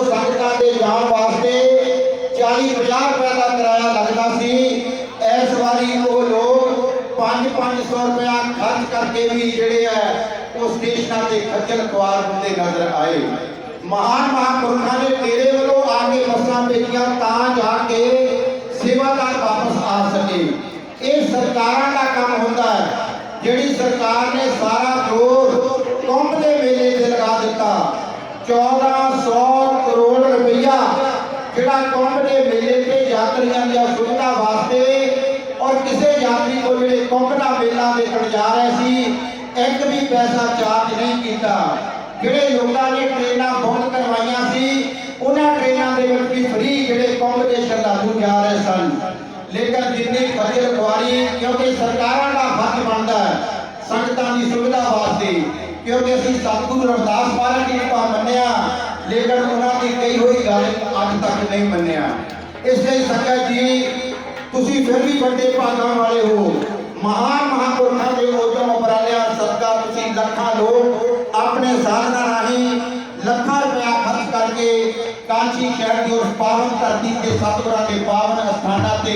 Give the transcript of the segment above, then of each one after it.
ਜਦੋਂ ਸੰਗਤਾਂ ਦੇ ਜਾਣ ਵਾਸਤੇ 40 50 ਰੁਪਏ ਦਾ ਕਿਰਾਇਆ ਲੱਗਦਾ ਸੀ। ਇਸ ਵਾਰੀ ਉਹ ਲੋਕ 5 500 ਰੁਪਇਆ ਖਰਚ ਕਰਕੇ ਵੀ ਜਿਹੜੇ ਹੈ ਉਹ ਸਟੇਸ਼ਨਾਂ ਤੇ ਖੱਜਲ ਖੁਆਰ ਹੁੰਦੇ ਨਜ਼ਰ ਆਏ। ਮਹਾਨ ਮਹਾਂਪੁਰਖਾਂ ਨੇ ਤੇਰੇ ਵੱਲੋਂ ਆ ਕੇ ਬੱਸਾਂ ਭੇਜੀਆਂ ਤਾਂ ਜਾ ਕੇ ਸੇਵਾਦਾਰ ਵਾਪਸ ਆ ਸਕੇ। ਇਹ ਸਰਕਾਰਾਂ ਦਾ ਕੰਮ ਹੁੰਦਾ ਹੈ। ਜਿਹੜੀ ਸਰਕਾਰ ਨੇ ਸਾਰਾ ਜਿਹੜਾ ਕੁੰਭ ਦੇ ਮੇਲੇ ਤੇ ਯਾਤਰੀਆਂ ਦੀਆਂ ਸੁਵਿਧਾ ਵਾਸਤੇ ਔਰ ਕਿਸੇ ਯਾਤਰੀ ਕੋਲ ਜਿਹੜੇ ਕੁੰਭ ਦਾ ਮੇਲਾ ਦੇਖਣ ਜਾ ਰਹੇ ਸੀ, ਇੱਕ ਵੀ ਪੈਸਾ ਚਾਰਜ ਨਹੀਂ ਕੀਤਾ। ਜਿਹੜੇ ਲੋਕਾਂ ਨੇ ਟ੍ਰੇਨਾਂ ਬੁੱਕ ਕਰਵਾਈਆਂ ਸੀ, ਉਹਨਾਂ ਟ੍ਰੇਨਾਂ ਦੇ ਵਿੱਚ ਵੀ ਫ੍ਰੀ ਜਿਹੜੇ ਕੁੰਭ ਦੇ ਸ਼ਰਧਾਲੂ ਜਾ ਰਹੇ ਸਨ। ਲੇਕਿਨ ਜਿੰਨੀ ਖੱਜਲ ਖੁਆਰੀ ਕਿਉਂਕਿ ਸਰਕਾਰਾਂ ਦਾ ਫਰਜ਼ ਬਣਦਾ ਹੈ ਸੰਗਤਾਂ ਦੀ ਸੁਵਿਧਾ ਵਾਸਤੇ, ਕਿਉਂਕਿ ਅਸੀਂ ਸਤਿਗੁਰੂ ਰਵਿਦਾਸ ਮਹਾਰਾਜ ਜੀ ਨੂੰ ਮੰਨਿਆ ਲੇਕਿਨ ਉਹਨਾਂ ਦੀ ਕਹੀ ਹੋਈ ਗੱਲ ਅੱਜ ਤੱਕ ਨਹੀਂ ਮੰਨਿਆ। ਇਸ ਲਈ ਸੰਗਤ ਜੀ, ਤੁਸੀਂ ਫਿਰ ਵੀ ਵੱਡੇ ਭਾਗਾਂ ਵਾਲੇ ਹੋ। ਮਹਾਨ ਮਹਾਂਪੁਰਖਾਂ ਦੇ ਉਦਮ ਉਪਰਾਲਿਆਂ ਸਦਕਾ ਤੁਸੀਂ ਲੱਖਾਂ ਲੋਕ ਆਪਣੇ ਸਾਧਨਾਂ ਰਾਹੀਂ ਲੱਖਾਂ ਰੁਪਇਆ ਖਰਚ ਕਰਕੇ ਕਾਂਚੀ ਸ਼ਹਿਰ ਦੀ ਉਸ ਪਾਵਨ ਧਰਤੀ ਤੇ ਸਤਿਗੁਰਾਂ ਦੇ ਪਾਵਨ ਅਸਥਾਨਾਂ ਤੇ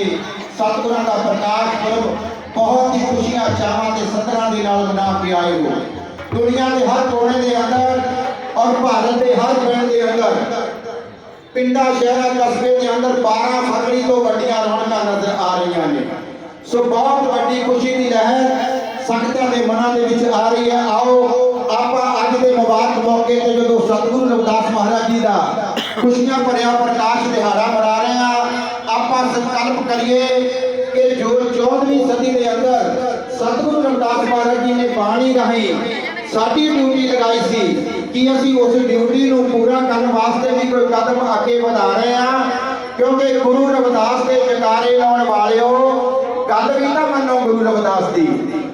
ਸਤਿਗੁਰਾਂ ਦਾ ਪ੍ਰਕਾਸ਼ ਪੁਰਬ ਬਹੁਤ ਹੀ ਖੁਸ਼ੀਆਂ ਚਾਵਾਂ ਤੇ ਸਤਰਾਂ ਦੇ ਨਾਲ ਮਨਾ ਕੇ ਆਏ ਹੋ। ਦੁਨੀਆ ਦੇ ਹਰ ਕੋਨੇ ਦੇ ਅੰਦਰ ਔਰ ਭਾਰਤ ਦੇ ਹਰ ਪਿੰਡ ਦੇ ਅੰਦਰ। ਪਿੰਡਾਂ, ਸ਼ਹਿਰਾਂ ਕਸਬੇ ਦੇ ਅੰਦਰ 12 ਫਰਵਰੀ ਤੋਂ ਵੱਡੀਆਂ ਰੌਣਕਾਂ ਨਜ਼ਰ ਆ ਰਹੀਆਂ ਨੇ। ਸੋ ਬਹੁਤ ਵੱਡੀ ਖੁਸ਼ੀ ਦੀ ਲਹਿਰ ਸੰਗਤਾਂ ਦੇ ਮਨਾਂ ਦੇ ਵਿੱਚ ਆ ਰਹੀ ਹੈ। ਆਓ, ਆਪਾਂ ਅੱਜ ਦੇ ਮੁਬਾਰਕ ਮੌਕੇ ਤੇ ਜਦੋਂ ਸਤਿਗੁਰੂ ਰਵਿਦਾਸ ਮਹਾਰਾਜ ਜੀ ਦਾ ਖੁਸ਼ੀਆਂ ਭਰਿਆ ਪ੍ਰਕਾਸ਼ ਦਿਹਾੜਾ ਮਨਾ ਰਹੇ ਹਾਂ, ਆਪਾਂ ਸੰਕਲਪ ਕਰੀਏ ਕਿ ਜੋ 14ਵੀਂ ਸਦੀ ਦੇ ਅੰਦਰ ਸਤਿਗੁਰੂ ਰਵਿਦਾਸ ਮਹਾਰਾਜ ਜੀ ਨੇ ਬਾਣੀ ਰਾਹੀਂ ਸਾਡੀ ਡਿਊਟੀ ਲਗਾਈ ਸੀ ਕਿ ਅਸੀਂ ਉਸ ਡਿਊਟੀ ਨੂੰ ਪੂਰਾ ਕਰਨ ਵਾਸਤੇ ਵੀ ਕੋਈ ਕਦਮ ਅੱਗੇ ਵਧਾ ਰਹੇ ਹਾਂ। ਕਿਉਂਕਿ ਗੁਰੂ ਰਵਿਦਾਸ ਦੇ ਜਕਾਰੇ ਲਾਉਣ ਵਾਲਿਓ, ਗੱਲ ਵੀ ਨਾ ਮੰਨੋ ਗੁਰੂ ਰਵਿਦਾਸ ਦੀ।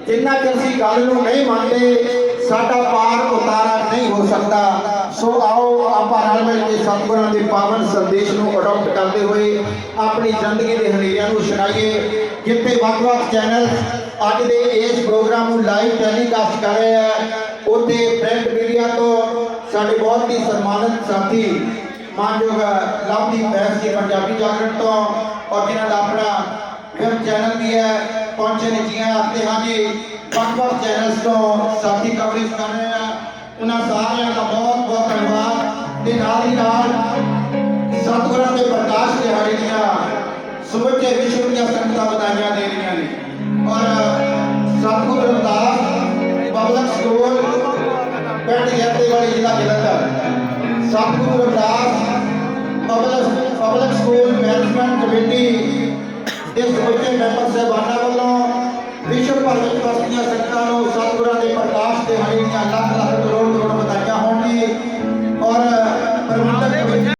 ਜਿੰਨਾ ਚਿਰ ਅਸੀਂ ਗੱਲ ਨੂੰ ਨਹੀਂ ਮੰਨਦੇ, ਸਾਡਾ ਪਾਰ ਉਤਾਰਾ ਨਹੀਂ ਹੋ ਸਕਦਾ। ਸੋ ਆਓ, ਆਪਾਂ ਰਲ ਮਿਲ ਕੇ ਸਤਿਗੁਰਾਂ ਦੇ ਪਾਵਨ ਸੰਦੇਸ਼ ਨੂੰ ਅਡਾਪਟ ਕਰਦੇ ਹੋਏ ਆਪਣੀ ਜ਼ਿੰਦਗੀ ਦੇ ਹਨੇਰਿਆਂ ਨੂੰ ਛਡਾਈਏ ਜਿੱਥੇ ਵੱਖ-ਵੱਖ ਚੈਨਲ ਅੱਜ ਦੇ ਇਸ ਪ੍ਰੋਗਰਾਮ ਨੂੰ ਲਾਈਵ ਟੈਲੀਕਾਸਟ ਕਰ ਰਹੇ ਆ। ਉੱਥੇ ਪ੍ਰਿੰਟ ਮੀਡੀਆ ਤੋਂ ਸਾਡੇ ਬਹੁਤ ਹੀ ਸਨਮਾਨਿਤ ਸਾਥੀ ਮਾਨਯੋਗ ਲਵਲੀ ਬੈਸ ਜੀ ਪੰਜਾਬੀ ਜਾਗਰਣ ਤੋਂ ਔਰ ਜਿਨ੍ਹਾਂ ਦਾ ਆਪਣਾ ਵੈਬ ਚੈਨਲ ਵੀ ਹੈ ਪਹੁੰਚੇ ਨੇ ਜੀਆਂ ਆਖਦੇ ਹਾਂ ਜੀ ਵੱਖ-ਵੱਖ ਚੈਨਲਸ ਤੋਂ ਸਾਥੀ ਕਵਰੇਜ ਕਰ ਰਹੇ ਆ ਉਹਨਾਂ ਸਾਰਿਆਂ ਦਾ ਬਹੁਤ ਬਹੁਤ ਧੰਨਵਾਦ ਤੇ ਨਾਲ ਹੀ ਨਾਲ ਸਤਿਗੁਰਾਂ ਦੇ ਪ੍ਰਕਾਸ਼ ਦਿਹਾੜੇ ਦੀਆਂ ਸਮੁੱਚੇ ਵਿਸ਼ਵ ਦੀਆਂ ਸੰਗਤਾਂ ਵਧਾਈਆਂ ਦੇ ਰਹੀਆਂ ਨੇ ਔਰ ਸਤਿਗੁਰੂ ਰਵਿਦਾਸ ਜੱਤੇ ਵਾਲੀ ਜ਼ਿਲ੍ਹਾ Jalandhar Satguru Ravidas public public school management committee ਦੇ ਸਮੁੱਚੇ ਮੈਂਬਰ ਸਾਹਿਬਾਨਾਂ ਵੱਲੋਂ ਵਿਸ਼ਵ ਭਰ ਵਿੱਚ ਵਸਦੀਆਂ ਸੰਗਤਾਂ ਨੂੰ ਸਤਿਗੁਰਾਂ ਦੇ ਪ੍ਰਕਾਸ਼ ਦਿਹਾੜੇ ਦੀਆਂ ਲੱਖ ਲੱਖ